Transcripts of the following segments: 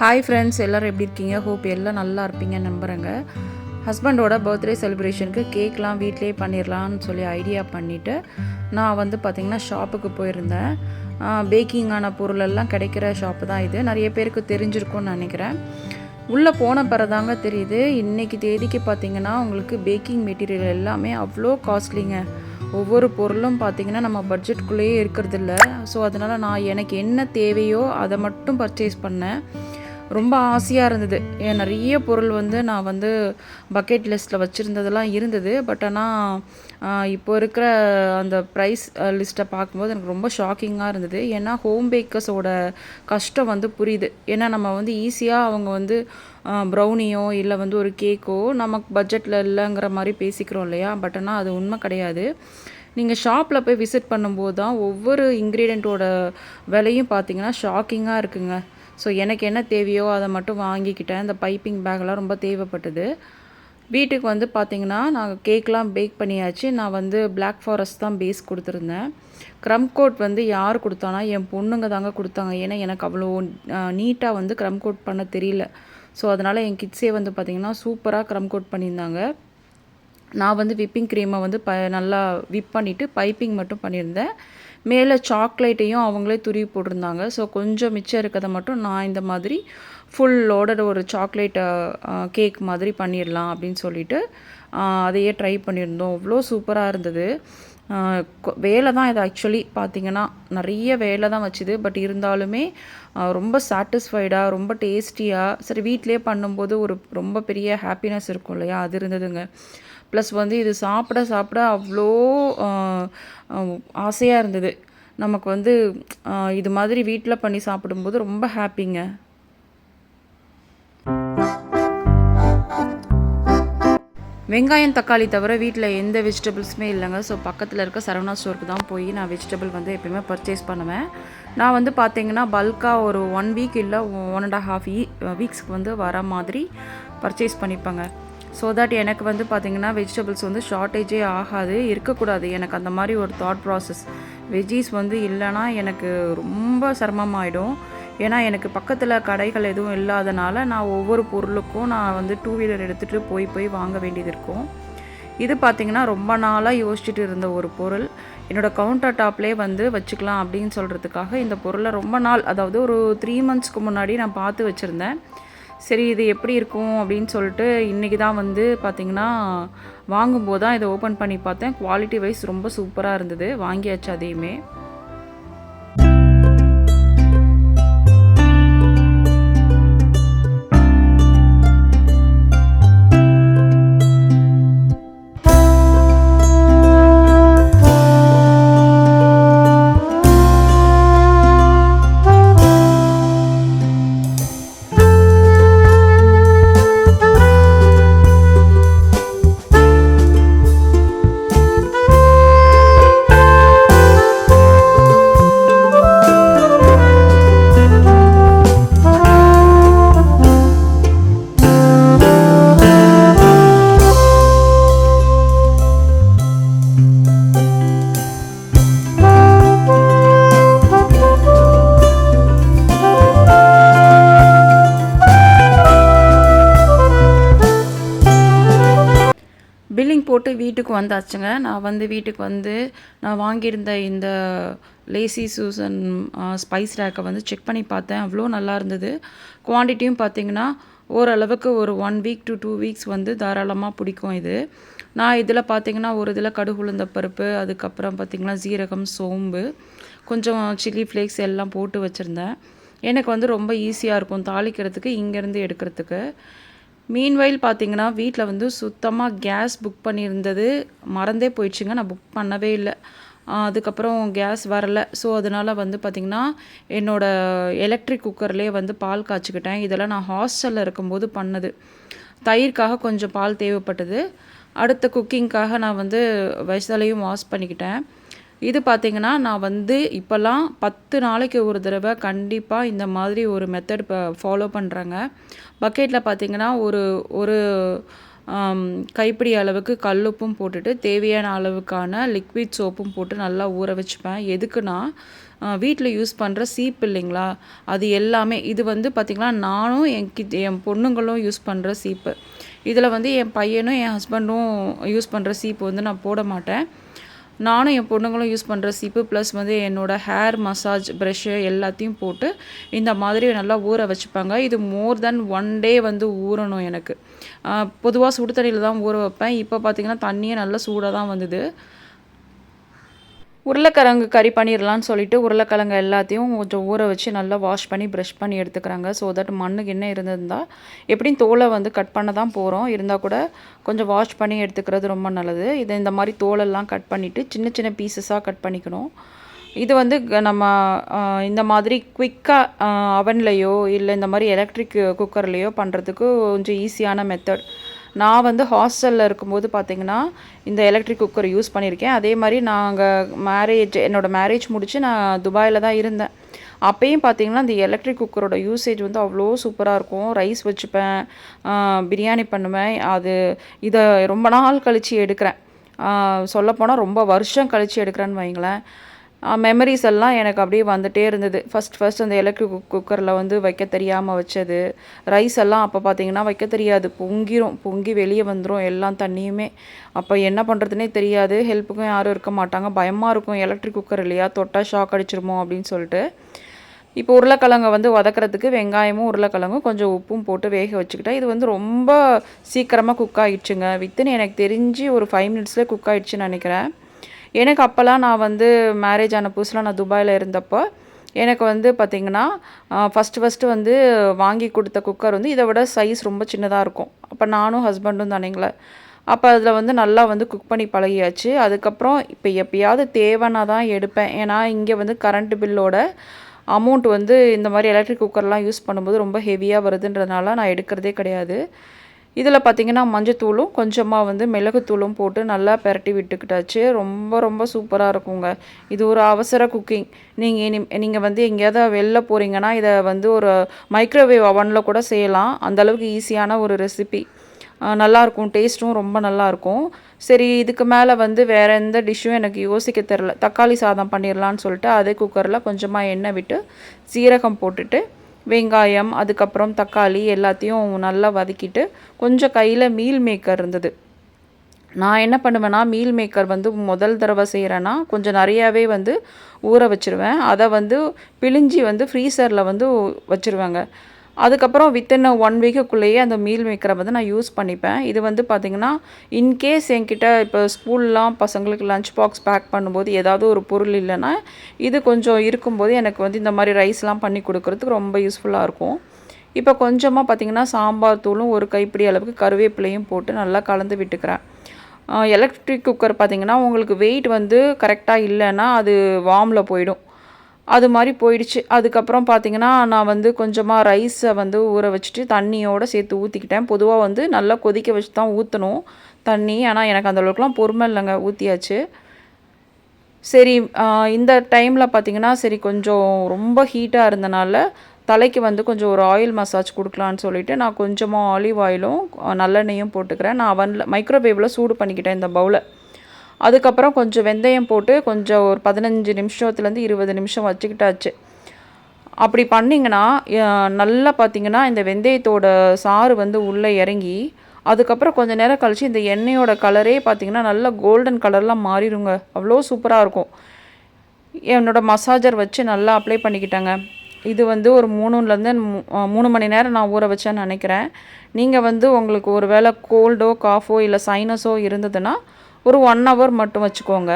Hi friends எல்லோரும் எப்படி இருக்கீங்க? ஹோப் எல்லாம் நல்லா இருப்பீங்க நம்புகிறேங்க ஹஸ்பண்டோட பர்த்டே செலிப்ரேஷனுக்கு கேக்லாம் வீட்டிலே பண்ணிடலான்னு சொல்லி ஐடியா பண்ணிவிட்டு நான் வந்து பார்த்திங்கன்னா ஷாப்புக்கு போயிருந்தேன். பேக்கிங்கான பொருளெல்லாம் கிடைக்கிற ஷாப்பு தான் இது. நிறைய பேருக்கு தெரிஞ்சிருக்கும்னு நினைக்கிறேன். உள்ளே போன பிறதாங்க தெரியுது. இன்றைக்கி தேதிக்கு பார்த்தீங்கன்னா உங்களுக்கு பேக்கிங் மெட்டீரியல் எல்லாமே அவ்வளோ காஸ்ட்லிங்க ஒவ்வொரு பொருளும் பார்த்தீங்கன்னா நம்ம பட்ஜெட்குள்ளேயே இருக்கிறதில்ல. ஸோ அதனால் நான் எனக்கு என்ன தேவையோ அதை மட்டும் பர்ச்சேஸ் பண்ணேன். ரொம்ப ஆசையாக இருந்தது. ஏன் நிறைய பொருள் வந்து நான் வந்து பக்கெட் லிஸ்ட்டில் வச்சுருந்ததெல்லாம் இருந்தது. பட் ஆனால் இப்போ இருக்கிற அந்த ப்ரைஸ் லிஸ்ட்டை பார்க்கும்போது எனக்கு ரொம்ப ஷாக்கிங்காக இருந்தது. ஏன்னா ஹோம் பேக்கர்ஸோட கஷ்டம் வந்து புரியுது. ஏன்னா நம்ம வந்து ஈஸியாக அவங்க வந்து ப்ரௌனியோ இல்லை வந்து ஒரு கேக்கோ நமக்கு பட்ஜெட்டில் இல்லைங்கிற மாதிரி பேசிக்கிறோம் இல்லையா? பட் ஆனால் அது உண்மை கிடையாது. நீங்கள் ஷாப்பில் போய் விசிட் பண்ணும்போது தான் ஒவ்வொரு இன்க்ரீடியண்ட்டோட விலையும் பார்த்தீங்கன்னா ஷாக்கிங்காக இருக்குங்க. ஸோ எனக்கு என்ன தேவையோ அதை மட்டும் வாங்கிக்கிட்டேன். இந்த பைப்பிங் பேக்லாம் ரொம்ப தேவைப்பட்டது. வீட்டுக்கு வந்து பார்த்திங்கன்னா நாங்கள் கேக்லாம் பேக் பண்ணியாச்சு. நான் வந்து பிளாக் ஃபாரஸ்ட் தான் பேஸ் கொடுத்துருந்தேன். க்ரம் கோட் வந்து யார் கொடுத்தானா? என் பொண்ணுங்க தாங்க கொடுத்தாங்க. ஏன்னா எனக்கு அவ்வளோ நீட்டாக வந்து க்ரம் கோட் பண்ண தெரியல. ஸோ அதனால் என் கிட்ஸே வந்து பார்த்திங்கன்னா சூப்பராக க்ரம் கோட் பண்ணியிருந்தாங்க. நான் வந்து விப்பிங் க்ரீமை வந்து ப நல்லா விப் பண்ணிவிட்டு பைப்பிங் மட்டும் பண்ணியிருந்தேன். மேலே சாக்லேட்டையும் அவங்களே துருவி போட்டிருந்தாங்க. ஸோ கொஞ்சம் மிச்சம் இருக்கிறத மட்டும் நான் இந்த மாதிரி ஃபுல் லோடட் ஒரு சாக்லேட் கேக் மாதிரி பண்ணிடலாம் அப்படின்னு சொல்லிட்டு அதையே ட்ரை பண்ணியிருந்தோம். அவ்வளோ சூப்பராக இருந்தது. வேலை தான் இது ஆக்சுவலி பார்த்திங்கன்னா நிறைய வேலை தான் வச்சுது. பட் இருந்தாலுமே ரொம்ப சாட்டிஸ்ஃபைடாக ரொம்ப டேஸ்டியாக சரி வீட்டிலே பண்ணும்போது ஒரு ரொம்ப பெரிய ஹாப்பினஸ் இருக்கும் இல்லையா? அது இருந்ததுங்க. ப்ளஸ் வந்து இது சாப்பிட சாப்பிட அவ்வளோ ஆசையாக இருந்தது. நமக்கு வந்து இது மாதிரி வீட்டில் பண்ணி சாப்பிடும்போது ரொம்ப ஹாப்பிங்க வெங்காயம் தக்காளி தவிர வீட்டில் எந்த வெஜிடபிள்ஸுமே இல்லைங்க. ஸோ பக்கத்தில் இருக்க சரவணா ஸ்டோருக்கு தான் போய் நான் வெஜிடபிள் வந்து எப்பயுமே பர்ச்சேஸ் பண்ணுவேன். நான் வந்து பார்த்தீங்கன்னா பல்காக ஒரு ஒன் வீக் இல்லை ஒன் அண்ட் ஹாஃப் வீக்ஸ்க்கு வந்து வர மாதிரி பர்ச்சேஸ் பண்ணிப்பேங்க. ஸோ தட் எனக்கு வந்து பார்த்திங்கன்னா வெஜிடபிள்ஸ் வந்து ஷார்ட்டேஜே ஆகாது இருக்கக்கூடாது. எனக்கு அந்த மாதிரி ஒரு தாட் ப்ராசஸ் வெஜ்ஜீஸ் வந்து இல்லைன்னா எனக்கு ரொம்ப சிரமமாயிடும். ஏன்னா எனக்கு பக்கத்தில் கடைகள் எதுவும் இல்லாதனால நான் ஒவ்வொரு பொருளுக்கும் நான் வந்து டூ வீலர் எடுத்துகிட்டு போய் போய் வாங்க வேண்டியது இருக்கும். இது பார்த்திங்கன்னா ரொம்ப நாளாக யோசிச்சுட்டு இருந்த ஒரு பொருள். என்னோடய கவுண்டர் டாப்லேயே வந்து வச்சுக்கலாம் அப்படின்னு சொல்கிறதுக்காக இந்த பொருளை ரொம்ப நாள் அதாவது ஒரு த்ரீ மந்த்ஸ்க்கு முன்னாடி நான் பார்த்து வச்சுருந்தேன். சரி இது எப்படி இருக்கும் அப்படின்னு சொல்லிட்டு இன்றைக்கி தான் வந்து பார்த்திங்கன்னா வாங்கும்போது தான் இதை ஓப்பன் பண்ணி பார்த்தேன். குவாலிட்டி வைஸ் ரொம்ப சூப்பராக இருந்தது. வாங்கியாச்சு அதையுமே. போட்டு வீட்டுக்கு வந்தாச்சுங்க. நான் வந்து வீட்டுக்கு வந்து நான் வாங்கியிருந்த இந்த லேசி சூசன் ஸ்பைஸ் ரேக்கை வந்து செக் பண்ணி பார்த்தேன். அவ்வளோ நல்லா இருந்தது. குவான்டிட்டியும் பார்த்தீங்கன்னா ஓரளவுக்கு ஒரு one week to two weeks வந்து தாராளமாக பிடிக்கும் இது. நான் இதில் பார்த்தீங்கன்னா ஒரு இதில் கடுகு உளுந்த பருப்பு அதுக்கப்புறம் பார்த்திங்கன்னா சீரகம் சோம்பு கொஞ்சம் சில்லி ஃப்ளேக்ஸ் எல்லாம் போட்டு வச்சுருந்தேன். எனக்கு வந்து ரொம்ப ஈஸியாக இருக்கும் தாளிக்கிறதுக்கு இங்கேருந்து எடுக்கிறதுக்கு. மீன்வைல் பார்த்தீங்கன்னா வீட்டில் வந்து சுத்தமாக கேஸ் புக் பண்ணியிருந்தது. மறந்தே போயிடுச்சுங்க. நான் புக் பண்ணவே இல்லை. அதுக்கப்புறம் கேஸ் வரலை. ஸோ அதனால் வந்து பார்த்திங்கன்னா என்னோடய எலக்ட்ரிக் குக்கர்லேயே வந்து பால் காய்ச்சிக்கிட்டேன். இதெல்லாம் நான் ஹாஸ்டலில் இருக்கும்போது பண்ணது. தயிர்க்காக கொஞ்சம் பால் தேவைப்பட்டது. அடுத்த குக்கிங்க்காக நான் வந்து வயசாலையும் வாஷ் பண்ணிக்கிட்டேன். இது பார்த்திங்கன்னா நான் வந்து இப்போல்லாம் பத்து நாளைக்கு ஒரு தடவை கண்டிப்பாக இந்த மாதிரி ஒரு மெத்தட் ஃபாலோ பண்ணுறேங்க பக்கெட்டில் பார்த்திங்கன்னா ஒரு ஒரு கைப்பிடி அளவுக்கு கல்லுப்பும் போட்டுட்டு தேவையான அளவுக்கான லிக்விட் சோப்பும் போட்டு நல்லா ஊற வச்சுப்பேன். எதுக்குன்னா வீட்டில் யூஸ் பண்ணுற சீப் இல்லைங்களா? அது எல்லாமே இது வந்து பார்த்திங்கன்னா நானும் என் கிட் என் பொண்ணுங்களும் யூஸ் பண்ணுற சீப்பு இதில் வந்து என் பையனும் என் ஹஸ்பண்டும் யூஸ் பண்ணுற சீப்பு வந்து நான் போட மாட்டேன். நானும் என் பொண்ணுங்களும் யூஸ் பண்ணுற சிப்பு ப்ளஸ் வந்து என்னோடய ஹேர் மசாஜ் ப்ரஷ்ஷு எல்லாத்தையும் போட்டு இந்த மாதிரி நல்லா ஊற வச்சுப்பாங்க. இது மோர் தென் ஒன் டே வந்து ஊறணும் எனக்கு. பொதுவாக சுடு தண்ணியில் தான் ஊற வைப்பேன். இப்போ பார்த்திங்கன்னா தண்ணியே நல்லா சூடாக தான் வந்தது. உருளைக்கிழங்கு கறி பண்ணிடலான்னு சொல்லிட்டு உருளைக்கிழங்கு எல்லாத்தையும் கொஞ்சம் ஊற வச்சு நல்லா வாஷ் பண்ணி ப்ரெஷ் பண்ணி எடுத்துக்கிறாங்க. ஸோ தட் மண்ணுக்கு என்ன இருந்திருந்தால் எப்படியும் தோலை வந்து கட் பண்ண தான் போகிறோம் இருந்தால் கூட கொஞ்சம் வாஷ் பண்ணி எடுத்துக்கிறது ரொம்ப நல்லது. இதை இந்த மாதிரி தோலெல்லாம் கட் பண்ணிவிட்டு சின்ன சின்ன பீசஸாக கட் பண்ணிக்கணும். இது வந்து க- நம்ம இந்த மாதிரி குயிக்காக அவன்லேயோ இல்லை இந்த மாதிரி எலக்ட்ரிக் குக்கர்லேயோ பண்ணுறதுக்கு கொஞ்சம் ஈஸியான மெத்தட் நான் வந்து ஹாஸ்டலில் இருக்கும்போது பார்த்தீங்கன்னா இந்த எலக்ட்ரிக் குக்கர் யூஸ் பண்ணியிருக்கேன். அதே மாதிரி நாங்கள் மேரேஜ் என்னோடய மேரேஜ் முடித்து நான் துபாயில் தான் இருந்தேன். அப்பயும் பார்த்தீங்கன்னா அந்த எலக்ட்ரிக் குக்கரோட யூசேஜ் வந்து அவ்வளோ சூப்பராக இருக்கும். ரைஸ் வச்சுப்பேன் பிரியாணி பண்ணுவேன். அது இதை ரொம்ப நாள் கழித்து எடுக்கிறேன். சொல்லப்போனால் ரொம்ப வருஷம் கழித்து எடுக்கிறேன்னு வைங்களேன். மெமரிஸ் எல்லாம் எனக்கு அப்படியே வந்துகிட்டே இருந்தது. ஃபஸ்ட் ஃபஸ்ட் அந்த எலக்ட்ரிக் குக்கரில் வந்து வைக்க தெரியாமல் வச்சது. ரைஸ் எல்லாம் அப்போ பார்த்தீங்கன்னா வைக்க தெரியாது. பொங்கிரும் பொங்கி வெளியே வந்துடும் எல்லாம் தண்ணியுமே. அப்போ என்ன பண்ணுறதுனே தெரியாது. ஹெல்ப்புக்கும் யாரும் இருக்க மாட்டாங்க. பயமாக இருக்கும். எலக்ட்ரிக் குக்கர் இல்லையா? தொட்டால் ஷாக் அடிச்சிருமோ அப்படின்னு சொல்லிட்டு. இப்போ உருளைக்கிழங்கை வந்து வதக்கிறதுக்கு வெங்காயமும் உருளைக்கிழங்கும் கொஞ்சம் உப்பும் போட்டு வேக வச்சுக்கிட்டேன். இது வந்து ரொம்ப சீக்கிரமாக குக் ஆகிடுச்சுங்க வித்தின் எனக்கு தெரிஞ்சு ஒரு ஃபைவ் மினிட்ஸில் குக் ஆகிடுச்சுன்னு நினைக்கிறேன். எனக்கு அப்போல்லாம் நான் வந்து மேரேஜ் ஆன புதுசில் நான் துபாயில் இருந்தப்போ எனக்கு வந்து பார்த்திங்கன்னா ஃபஸ்ட்டு ஃபஸ்ட்டு வந்து வாங்கி கொடுத்த குக்கர் வந்து இதை விட சைஸ் ரொம்ப சின்னதாக இருக்கும். அப்போ நானும் ஹஸ்பண்டும் தானேங்களே. அப்போ அதில் வந்து நல்லா வந்து குக் பண்ணி பழகியாச்சு. அதுக்கப்புறம் இப்போ எப்பயாவது தேவைன்னா தான் எடுப்பேன். ஏன்னா இங்கே வந்து கரண்ட் பில்லோட அமௌண்ட் வந்து இந்த மாதிரி எலக்ட்ரிக் குக்கர்லாம் யூஸ் பண்ணும்போது ரொம்ப ஹெவியாக வருதுன்றதுனால நான் எடுக்கிறதே கிடையாது. இதில் பார்த்தீங்கன்னா மஞ்சத்தூளும் கொஞ்சமாக வந்து மிளகுத்தூளும் போட்டு நல்லா பெரட்டி விட்டுக்கிட்டாச்சு. ரொம்ப ரொம்ப சூப்பராக இருக்குங்க. இது ஒரு அவசர குக்கிங் நீங்கள் இனி நீங்கள் வந்து எங்கேயாவது வெளில போகிறீங்கன்னா இதை வந்து ஒரு மைக்ரோவேவ் அவனில் கூட செய்யலாம். அந்த அளவுக்கு ஈஸியான ஒரு ரெசிபி நல்லாயிருக்கும் டேஸ்ட்டும் ரொம்ப நல்லாயிருக்கும் சரி இதுக்கு மேலே வந்து வேறு எந்த டிஷ்ஷும் எனக்கு யோசிக்க தெரில. தக்காளி சாதம் பண்ணிடலான்னு சொல்லிட்டு அதே குக்கரில் கொஞ்சமாக எண்ணெய் விட்டு சீரகம் போட்டுட்டு வெங்காயம் அதுக்கப்புறம் தக்காளி எல்லாத்தையும் நல்லா வதக்கிட்டு கொஞ்சம் கையில் மீல் மேக்கர் இருந்தது. நான் என்ன பண்ணுவேன்னா மீல் மேக்கர் வந்து முதல் தடவை செய்கிறேன்னா கொஞ்சம் நிறையாவே வந்து ஊற வச்சிருவேன். அதை வந்து பிழிஞ்சி வந்து ஃப்ரீசரில் வந்து வச்சுருவேங்க. அதுக்கப்புறம் வித்தின் ஒன் வீக்குக்குள்ளேயே அந்த மீல் மேக்கரை வந்து நான் யூஸ் பண்ணிப்பேன். இது வந்து பார்த்திங்கன்னா இன்கேஸ் என்கிட்ட இப்போ ஸ்கூல்லாம் பசங்களுக்கு லஞ்ச் பாக்ஸ் பேக் பண்ணும்போது ஏதாவது ஒரு பொருள் இல்லைன்னா இது கொஞ்சம் இருக்கும்போது எனக்கு வந்து இந்த மாதிரி ரைஸ்லாம் பண்ணி கொடுக்கறதுக்கு ரொம்ப யூஸ்ஃபுல்லாக இருக்கும். இப்போ கொஞ்சமாக பார்த்திங்கன்னா சாம்பார் தூளும் ஒரு கைப்பிடி அளவுக்கு கருவேப்பிலையும் போட்டு நல்லா கலந்து விட்டுக்கிறேன். எலக்ட்ரிக் குக்கர் பார்த்திங்கன்னா உங்களுக்கு வெயிட் வந்து கரெக்டாக இல்லைன்னா அது வார்மில் போயிடும். அது மாதிரி போயிடுச்சு. அதுக்கப்புறம் பார்த்தீங்கன்னா நான் வந்து கொஞ்சமாக ரைஸை வந்து ஊற வச்சுட்டு தண்ணியோடு சேர்த்து ஊற்றிக்கிட்டேன் பொதுவாக வந்து நல்லா கொதிக்க வச்சு தான் ஊற்றணும் தண்ணி. ஆனால் எனக்கு அந்த அளவுக்குலாம் பொறுமை இல்லைங்க. ஊற்றியாச்சு சரி இந்த டைமில் பார்த்தீங்கன்னா சரி கொஞ்சம் ரொம்ப ஹீட்டாக இருந்தனால தலைக்கு வந்து கொஞ்சம் ஒரு ஆயில் மசாஜ் கொடுக்கலான்னு சொல்லிவிட்டு நான் கொஞ்சமாக ஆலிவ் ஆயிலும் நல்லெண்ணெயும் போட்டுக்கிறேன். நான் அவனில் மைக்ரோவேவில் சூடு பண்ணிக்கிட்டேன் இந்த பவுலை அதுக்கப்புறம் கொஞ்சம் வெந்தயம் போட்டு கொஞ்சம் ஒரு பதினஞ்சு நிமிஷத்துலேருந்து இருபது நிமிஷம் வச்சுக்கிட்டாச்சு. அப்படி பண்ணிங்கன்னா நல்லா பார்த்தீங்கன்னா இந்த வெந்தயத்தோட சாறு வந்து உள்ளே இறங்கி அதுக்கப்புறம் கொஞ்ச நேரம் கழித்து இந்த எண்ணெயோட கலரே பார்த்திங்கன்னா நல்லா கோல்டன் கலர்லாம் மாறிடுங்க. அவ்வளோ சூப்பராக இருக்கும். என்னோடய மசாஜர் வச்சு நல்லா அப்ளை பண்ணிக்கிட்டேங்க. இது வந்து ஒரு மூணுலேருந்து மூணு மணி நேரம் நான் ஊற வச்சேன்னு நினைக்கிறேன். நீங்கள் வந்து உங்களுக்கு ஒரு வேளை கோல்டோ காஃபோ இல்லை சைனஸோ இருந்ததுன்னா ஒரு ஒன் ஹவர் மட்டும் வச்சுக்கோங்க.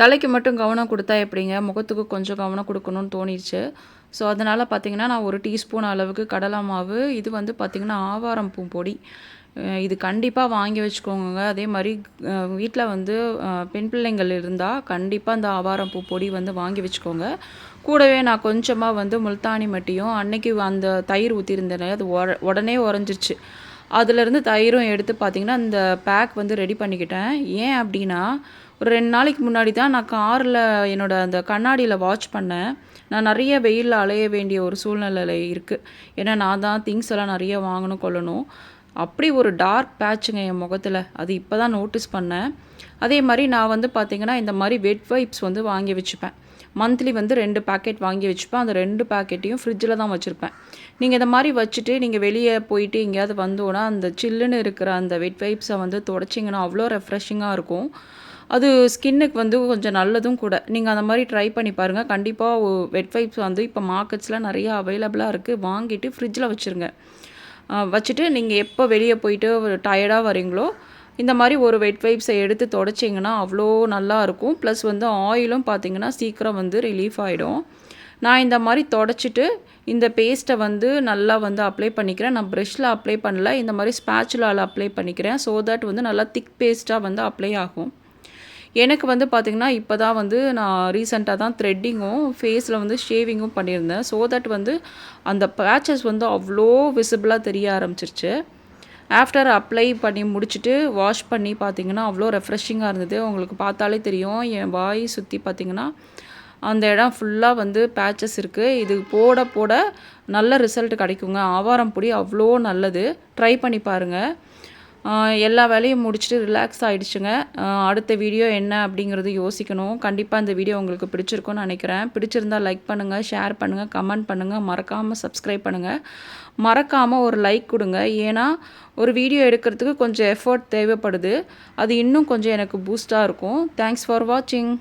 தலைக்கு மட்டும் கவனம் கொடுத்தா எப்படிங்க? முகத்துக்கு கொஞ்சம் கவனம் கொடுக்கணும்னு தோணிடுச்சு ஸோ அதனால் பார்த்தீங்கன்னா நான் ஒரு டீஸ்பூன் அளவுக்கு கடலை மாவு இது வந்து பார்த்திங்கன்னா ஆவாரம் பூ பொடி. இது கண்டிப்பாக வாங்கி வச்சுக்கோங்க அதே மாதிரி வீட்டில் வந்து பெண் பிள்ளைங்கள் இருந்தால் கண்டிப்பாக இந்த ஆவாரம் பூ பொடி வந்து வாங்கி வச்சுக்கோங்க. கூடவே நான் கொஞ்சமாக வந்து முல்தானி மட்டியும் அன்னைக்கு அந்த தயிர் ஊற்றிருந்தேன் அது உட உடனே உறைஞ்சிருச்சு. அதுலேருந்து தயிரும் எடுத்து பார்த்திங்கன்னா அந்த பேக் வந்து ரெடி பண்ணிக்கிட்டேன். ஏன் அப்படின்னா ஒரு ரெண்டு நாளைக்கு முன்னாடி தான் நான் காரில் என்னோடய அந்த கண்ணாடியில் வாட்ச் பண்ணேன். நான் நிறைய வெயிலில் அலைய வேண்டிய ஒரு சூழ்நிலை இருக்குது ஏன்னா நான் தான் திங்ஸ் எல்லாம் நிறைய வாங்கணும் கொள்ளணும். அப்படி ஒரு டார்க் பேட்சுங்க என் முகத்தில். அது இப்போ தான் நோட்டீஸ் பண்ணேன். அதே மாதிரி நான் வந்து பார்த்திங்கன்னா இந்த மாதிரி வெட் வைப்ஸ் வந்து வாங்கி வச்சுப்பேன். மந்த்லி வந்து ரெண்டு பேக்கெட் வாங்கி வச்சுப்பேன். அந்த ரெண்டு பேக்கெட்டையும் ஃப்ரிட்ஜில் தான் வச்சுருப்பேன். நீங்கள் இந்த மாதிரி வச்சுட்டு நீங்கள் வெளியே போயிட்டு எங்கேயாவது வந்தோன்னா அந்த சில்லுன்னு இருக்கிற அந்த வெட் வைப்ஸை வந்து தொடச்சிங்கன்னா அவ்வளோ ரெஃப்ரெஷிங்காக இருக்கும். அது ஸ்கின்னுக்கு வந்து கொஞ்சம் நல்லதும் கூட. நீங்கள் அந்த மாதிரி ட்ரை பண்ணி பாருங்கள் கண்டிப்பாக வெட் வைப்ஸ் வந்து இப்போ மார்க்கெட்ஸில் நிறையா அவைலபிளாக இருக்குது வாங்கிட்டு ஃப்ரிட்ஜில் வச்சுருங்க. வச்சுட்டு நீங்கள் எப்போ வெளியே போயிட்டு டயர்டாக வரீங்களோ இந்த மாதிரி ஒரு வெட் வைப்ஸை எடுத்து தொடச்சிங்கன்னா அவ்வளோ நல்லாயிருக்கும் ப்ளஸ் வந்து ஆயிலும் பார்த்தீங்கன்னா சீக்கிரம் வந்து ரிலீஃப் ஆகிடும் நான் இந்த மாதிரி தொடச்சிட்டு இந்த பேஸ்ட்டை வந்து நல்லா வந்து அப்ளை பண்ணிக்கிறேன். நான் ப்ரெஷ்ஷில் அப்ளை பண்ணல. இந்த மாதிரி ஸ்பேச்சுலால் அப்ளை பண்ணிக்கிறேன். ஸோ தட் வந்து நல்லா திக் பேஸ்ட்டாக வந்து அப்ளை ஆகும். எனக்கு வந்து பார்த்திங்கன்னா இப்போ தான் வந்து நான் ரீசெண்டாக தான் த்ரெட்டிங்கும் ஃபேஸில் வந்து ஷேவிங்கும் பண்ணியிருந்தேன். ஸோ தட் வந்து அந்த பேச்சஸ் வந்து அவ்வளோ விசிபிளாக தெரிய ஆரம்பிச்சிருச்சு. ஆஃப்டர் அப்ளை பண்ணி முடிச்சுட்டு வாஷ் பண்ணி பார்த்தீங்கன்னா அவ்வளோ ரெஃப்ரெஷிங்காக இருந்தது. உங்களுக்கு பார்த்தாலே தெரியும். என் வாய் சுற்றி பார்த்தீங்கன்னா அந்த இடம் ஃபுல்லாக வந்து பேச்சஸ் இருக்குது இது போட போட நல்ல ரிசல்ட் கிடைக்குங்க. ஆவாரம் பொடி அவ்வளோ நல்லது. ட்ரை பண்ணி பாருங்கள் எல்லா வேலையும் முடிச்சுட்டு ரிலாக்ஸ் ஆகிடுச்சுங்க அடுத்த வீடியோ என்ன அப்படிங்கிறது யோசிக்கணும். கண்டிப்பாக இந்த வீடியோ உங்களுக்கு பிடிச்சிருக்கும்னு நினைக்கிறேன். பிடிச்சிருந்தா லைக் பண்ணுங்கள் ஷேர் பண்ணுங்கள் கமெண்ட் பண்ணுங்கள் மறக்காமல் சப்ஸ்கிரைப் பண்ணுங்கள் மறக்காமல் ஒரு லைக் கொடுங்க. ஏன்னா ஒரு வீடியோ எடுக்கிறதுக்கு கொஞ்சம் எஃபர்ட் தேவைப்படுது. அது இன்னும் கொஞ்சம் எனக்கு பூஸ்ட்டாக இருக்கும். தேங்க்ஸ் ஃபார் வாட்சிங்